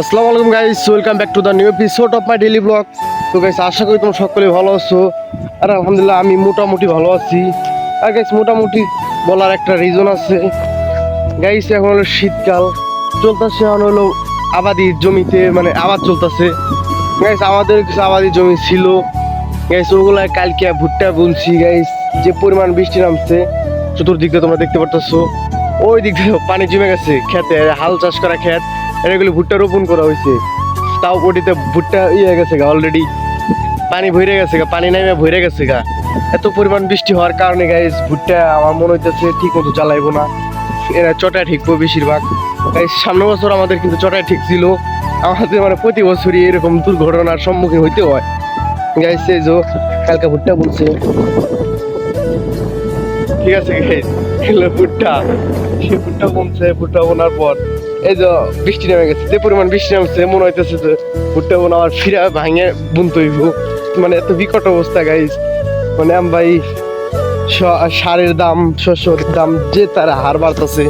আসসালামু আলাইকুম guys welcome back to the new episode of my daily blog তো guys আশা করি তোমরা সকলে ভালো আছো। আর আলহামদুলিল্লাহ আমি মোটামুটি ভালো আছি। আর গাইস মোটামুটি বলার একটা রিজন আছে। গাইস এখন হলো শীতকাল। চলতেছে এখন হলো আবাদির জমিতে মানে আবাদ চলতেছে। গাইস আমাদের কিছু আবাদি জমি ছিল। গাইস ওগুলা কালকে ভুট্টা বুনছি গাইস যে পরিমাণ বৃষ্টি নামছে, চতুর্দিক তোমরা দেখতে পারতেছো। ওই দিক দিয়ে পানি জমে গেছে, খেতে। হাল চাষ করা ক্ষেত এগুলো ভুট্টা রোপণ করা হয়েছে। তাও ওটিতে ভুট্টা ইয়ে গেছে গা অলরেডি পানি ভরে গেছে গা, পানি নামে ভরে গেছে গা। এত পরিমাণ বৃষ্টি হওয়ার কারণে গাইস ভুট্টা আমার মনে হইতেছে ঠিক মতো চালাইবো না। এরা চটায় ঠিকবো বেশিরভাগ। তাই সামনের বছর আমাদের কিন্তু চটায় ঠিক ছিল। আমাদের মানে প্রতি বছরই এরকম দুর্ঘটনার সম্মুখীন হইতে হয়। গাইস এই যে কালকে ভুট্টা বলছে ঠিক আছে এগুলো ভুট্টা। সে ভুট্টা বলছে ভুট্টা বোনার পর এই যে বৃষ্টি নেমে গেছে, যে পরিমাণ বৃষ্টি নামছে, মনে হইতেছে যে ভুট্টা বোন আবার ফিরে ভাঙে বুনতে হইব। মানে এত বিকট অবস্থা গাইস মানে আম ভাই সারের দাম, শস্যের দাম, যে তারা হার বাড়তেছে।